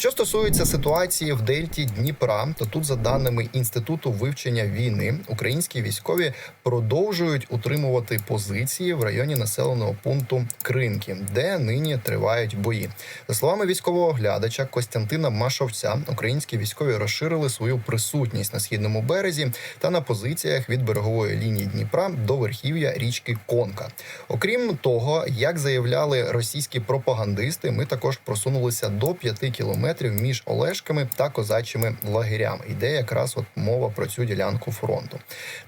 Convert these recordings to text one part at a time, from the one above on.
Що стосується ситуації в Дельті Дніпра, то тут, за даними інституту вивчення війни, українські військові продовжують утримувати позиції в районі населеного пункту Кринки, де нині тривають бої. За словами військового оглядача Костянтина Машовця, українські військові розширили свою присутність на східному березі та на позиціях від берегової лінії Дніпра до верхів'я річки Конка. Окрім того, як заявляли російські пропагандисти, ми також просунулися до 5 кілометрів між Олешками та козачими лагерями. Йде якраз от мова про цю ділянку фронту.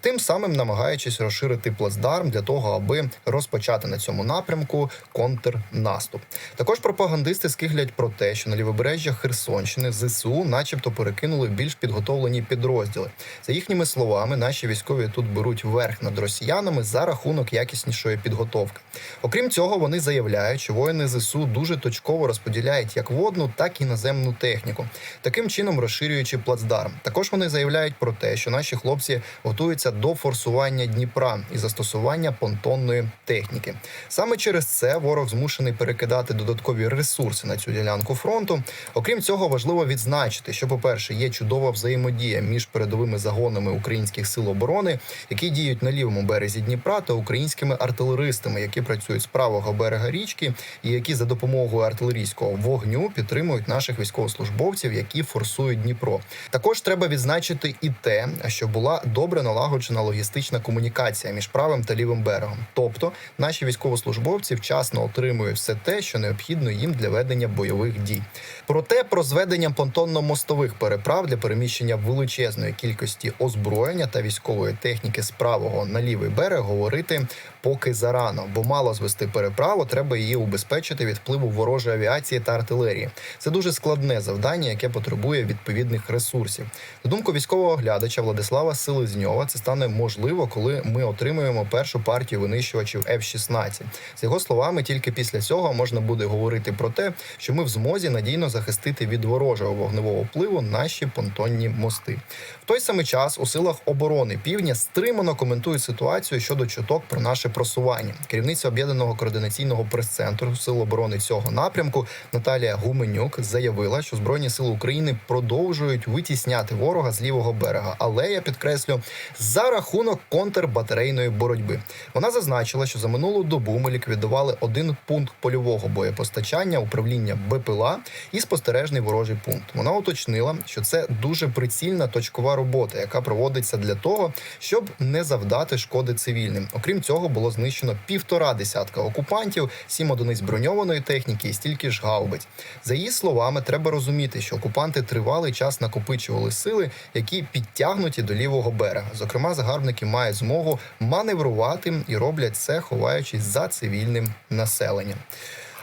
Тим самим намагаючись розширити плацдарм для того, аби розпочати на цьому напрямку контрнаступ. Також пропагандисти скиглять про те, що на лівобережжя Херсонщини ЗСУ, начебто, перекинули більш підготовлені підрозділи. За їхніми словами, наші військові тут беруть верх над росіянами за рахунок якіснішої підготовки. Окрім цього, вони заявляють, що воїни ЗСУ дуже точково розподіляють як водну, так і наземну техніку, таким чином розширюючи плацдарм. Також вони заявляють про те, що наші хлопці готуються до форсування Дніпра і застосування понтонної техніки. Саме через це ворог змушений перекидати додаткові ресурси на цю ділянку фронту. Окрім цього, важливо відзначити, що, по-перше, є чудова взаємодія між передовими загонами українських сил оборони, які діють на лівому березі Дніпра, та українськими артилеристами, які працюють з правого берега річки, і які за допомогою артилерійського вогню підтримують наших військовослужбовців, які форсують Дніпро. Також треба відзначити і те, що була добре налагоджена логістична комунікація між правим та лівим берегом. Тобто наші військовослужбовці вчасно отримують все те, що необхідно їм для ведення бойових дій. Проте про зведення понтонно-мостових переправ для переміщення величезної кількості озброєння та військової техніки з правого на лівий берег говорити поки зарано, бо мало звести переправу, треба її убезпечити від впливу ворожої авіації та артилерії. Це дуже складне завдання, яке потребує відповідних ресурсів. На думку військового оглядача Владислава Селезньова, це стане можливо, коли ми отримаємо першу партію винищувачів F-16. З його словами, тільки після цього можна буде говорити про те, що ми в змозі надійно захистити від ворожого вогневого впливу наші понтонні мости. В той самий час у силах оборони півдня стримано коментують ситуацію щодо чуток про наше просування. Керівниця об'єднаного координаційного прес-центру сил оборони цього напрямку Наталія Гуменюк заявила, що збройні сили України продовжують витісняти ворога з лівого берега, але я підкреслю за рахунок контрбатарейної боротьби. Вона зазначила, що за минулу добу ми ліквідували один пункт польового боєпостачання, управління БПЛА і спостережний ворожий пункт. Вона уточнила, що це дуже прицільна точкова робота, яка проводиться для того, щоб не завдати шкоди цивільним. Окрім цього, було знищено півтора десятка окупантів, сім одиниць броньованої техніки і стільки ж гаубиць. За її словами, треба розуміти, що окупанти тривалий час накопичували сили, які підтягнуті до лівого берега. Зокрема, загарбники мають змогу маневрувати і роблять це, ховаючись за цивільним населенням.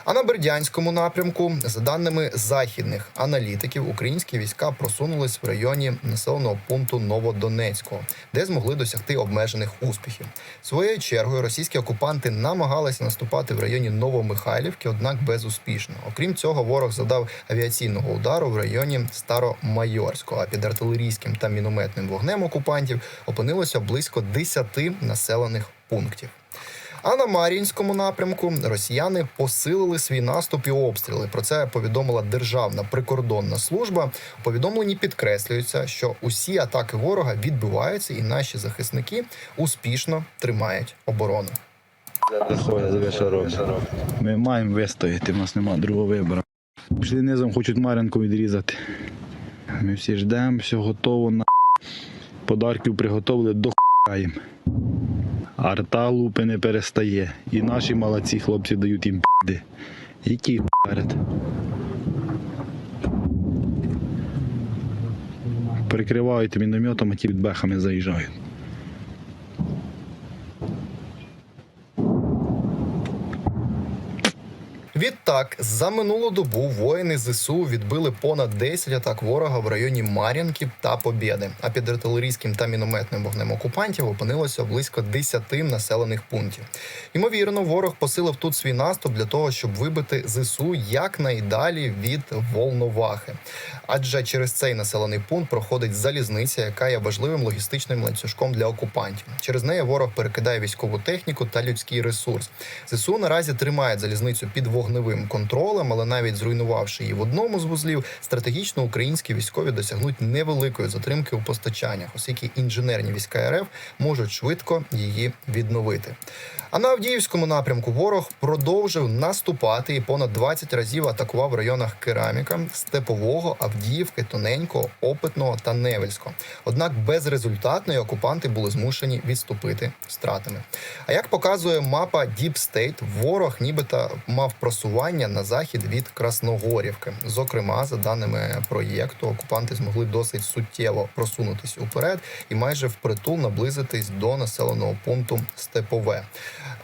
А на Бердянському напрямку, за даними західних аналітиків, українські війська просунулись в районі населеного пункту Новодонецького, де змогли досягти обмежених успіхів. Своєю чергою російські окупанти намагалися наступати в районі Новомихайлівки, однак безуспішно. Окрім цього, ворог завдав авіаційного удару в районі Старомайорського. А під артилерійським та мінометним вогнем окупантів опинилося близько 10 населених пунктів. А на Мар'їнському напрямку росіяни посилили свій наступ і обстріли. Про це повідомила Державна прикордонна служба. У повідомленні підкреслюється, що усі атаки ворога відбиваються, і наші захисники успішно тримають оборону. Ми маємо вистояти, в нас немає другого вибору. Пішли низом, хочуть Мар'янку відрізати. Ми всі ждемо, все готово на подарків приготовили до їм. Арта лупи не перестає. І наші молодці хлопці дають їм піди. Які перед. Прикривають мінометом, а ті від бехами заїжджають. Відтак, за минулу добу воїни ЗСУ відбили понад 10 атак ворога в районі Мар'янки та Побєди. А під артилерійським та мінометним вогнем окупантів опинилося близько 10 населених пунктів. Ймовірно, ворог посилив тут свій наступ для того, щоб вибити ЗСУ якнайдалі від Волновахи. Адже через цей населений пункт проходить залізниця, яка є важливим логістичним ланцюжком для окупантів. Через неї ворог перекидає військову техніку та людський ресурс. ЗСУ наразі тримають залізницю під вогневим силовим контролем, але навіть зруйнувавши її в одному з вузлів, стратегічно українські військові досягнуть невеликої затримки у постачаннях, оскільки інженерні війська РФ можуть швидко її відновити. А на Авдіївському напрямку ворог продовжив наступати і понад 20 разів атакував в районах Кераміка, Степового, Авдіївки, Тоненького, Опитного та Невельського. Однак безрезультатно окупанти були змушені відступити втратами. А як показує мапа Deep State, ворог нібито мав просування на захід від Красногорівки. Зокрема, за даними проєкту, окупанти змогли досить суттєво просунутися уперед і майже впритул наблизитись до населеного пункту Степове.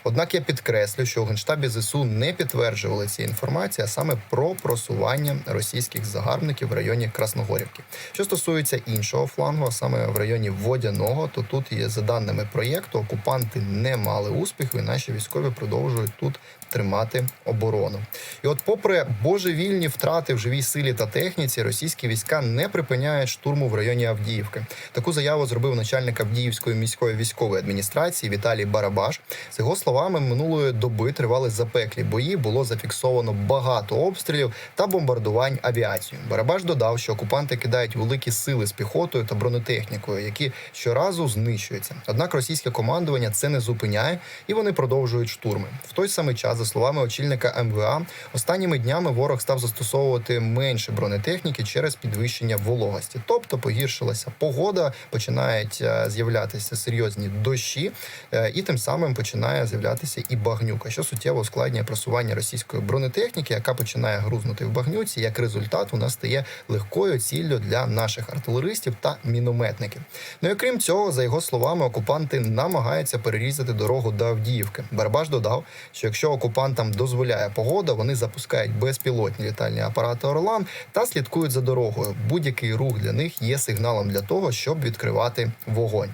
Однак я підкреслю, що у генштабі ЗСУ не підтверджували ці інформації, а саме про просування російських загарбників в районі Красногорівки. Що стосується іншого флангу, а саме в районі Водяного, то тут є за даними проєкту, окупанти не мали успіху, і наші військові продовжують тут тримати оборону. І от, попри божевільні втрати в живій силі та техніці, російські війська не припиняють штурму в районі Авдіївки. Таку заяву зробив начальник Авдіївської міської військової адміністрації Віталій Барабаш. З його словами, минулої доби тривали запеклі бої. Було зафіксовано багато обстрілів та бомбардувань авіацією. Барабаш додав, що окупанти кидають великі сили з піхотою та бронетехнікою, які щоразу знищуються. Однак російське командування це не зупиняє, і вони продовжують штурми. В той самий час, за словами очільника МВА, останніми днями ворог став застосовувати менше бронетехніки через підвищення вологості, тобто погіршилася погода, починають е, з'являтися серйозні дощі, е, і тим самим починає з'являтися і багнюка, що суттєво ускладнює просування російської бронетехніки, яка починає грузнути в багнюці. Як результат, вона стає легкою ціллю для наших артилеристів та мінометників. Ну і крім цього, за його словами, окупанти намагаються перерізати дорогу до Авдіївки. Барбаш додав, що якщо окупантам дозволяє погода, вони запускають безпілотні літальні апарати Орлан та слідкують за дорогою. Будь-який рух для них є сигналом для того, щоб відкривати вогонь.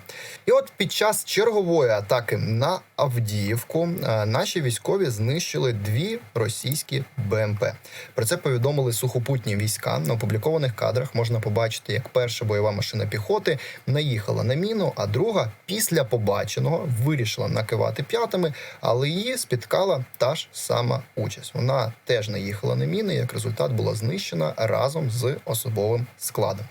І от під час чергової атаки на Авдіївку е, наші військові знищили дві російські БМП. Про це повідомили сухопутні війська. На опублікованих кадрах можна побачити, як перша бойова машина піхоти наїхала на міну, а друга після побаченого вирішила накивати п'ятами, але її спіткала та ж сама участь. Вона теж наїхала на міни. Як результат була знищена разом з особовим складом.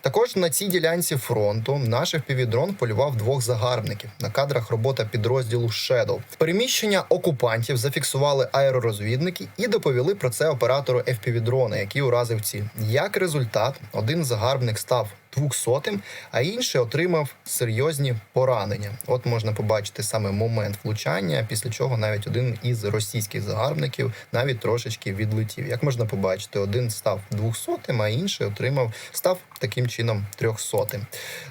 Також на цій ділянці фронту наш FPV-дрон полював двох загарбників. На кадрах робота підрозділу Shadow. Переміщення окупантів зафіксували аеророзвідники і доповіли про це оператору FPV-дрона, який уразив ціль. Як результат, один загарбник став 200-м, а інший отримав серйозні поранення. От можна побачити саме момент влучання, після чого навіть один із російських загарбників навіть трошечки відлетів. Як можна побачити, один став 200-м, а інший отримав став таким чином 300-м.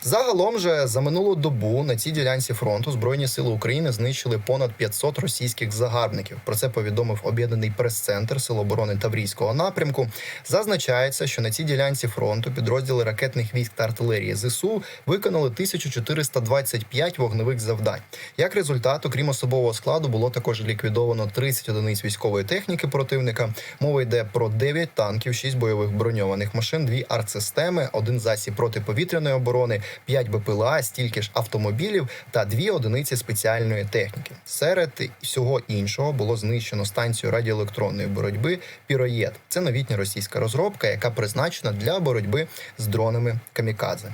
Загалом же за минулу добу на цій ділянці фронту Збройні сили України знищили понад 500 російських загарбників. Про це повідомив об'єднаний прес-центр Сил оборони Таврійського напрямку. Зазначається, що на цій ділянці фронту підрозділи ракетних військ та артилерії ЗСУ виконали 1425 вогневих завдань. Як результат, окрім особового складу, було також ліквідовано 30 одиниць військової техніки противника. Мова йде про 9 танків, 6 бойових броньованих машин, 2 артсистеми, один засіб протиповітряної оборони, 5 БПЛА, стільки ж автомобілів та 2 одиниці спеціальної техніки. Серед всього іншого було знищено станцію радіоелектронної боротьби Піроєд. Це новітня російська розробка, яка призначена для боротьби з дронами камікадзе.